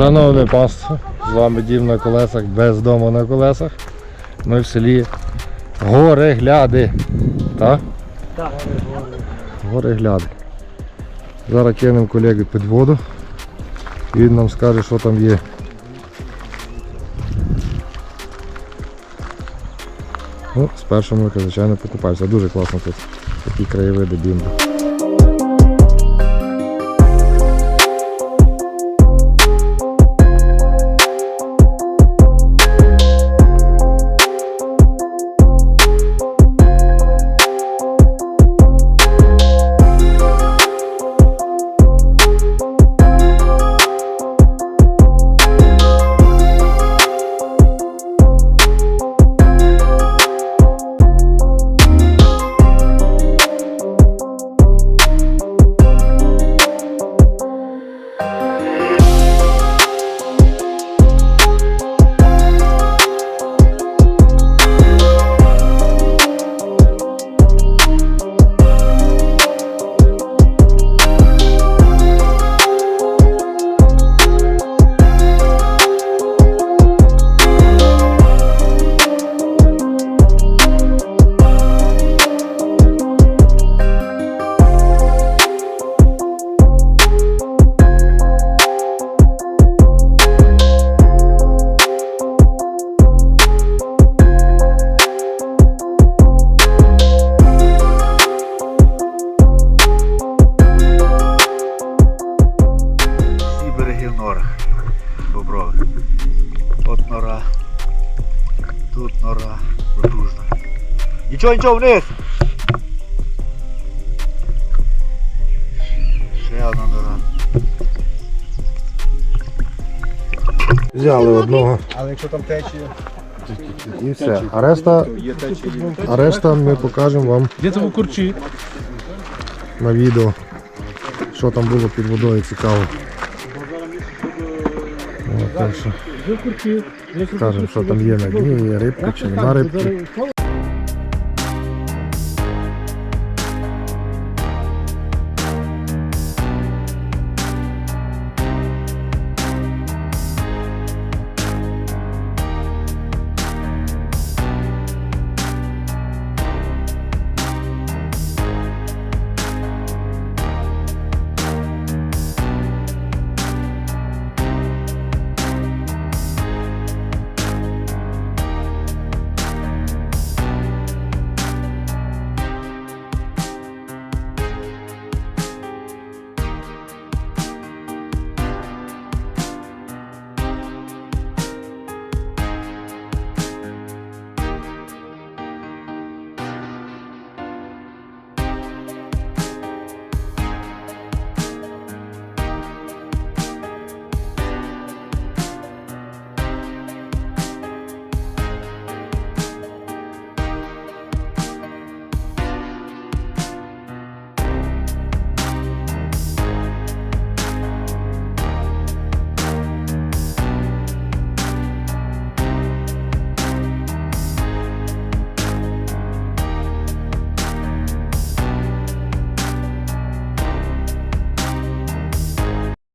Шановне панство, з вами Дім на колесах, без дому на колесах. Ми в селі Горегляди. Так? Так. Горегляди. Зараз кинемо колеги під воду. І він нам скаже, що там є. Ну, спершу ми, звичайно, покупаємося. Дуже класно тут. Такі краєвиди бімби. Бобрових. От нора. Тут нора потужна. Нічого, нічого вниз! Ще одна нора. Взяли одного Але якщо там течія, і все. А решта, а решта ми покажемо вам Де це курчі? на відео, що там було під водою цікаво. Так що скажемо, там є на дні, є рибка чи нема рибки.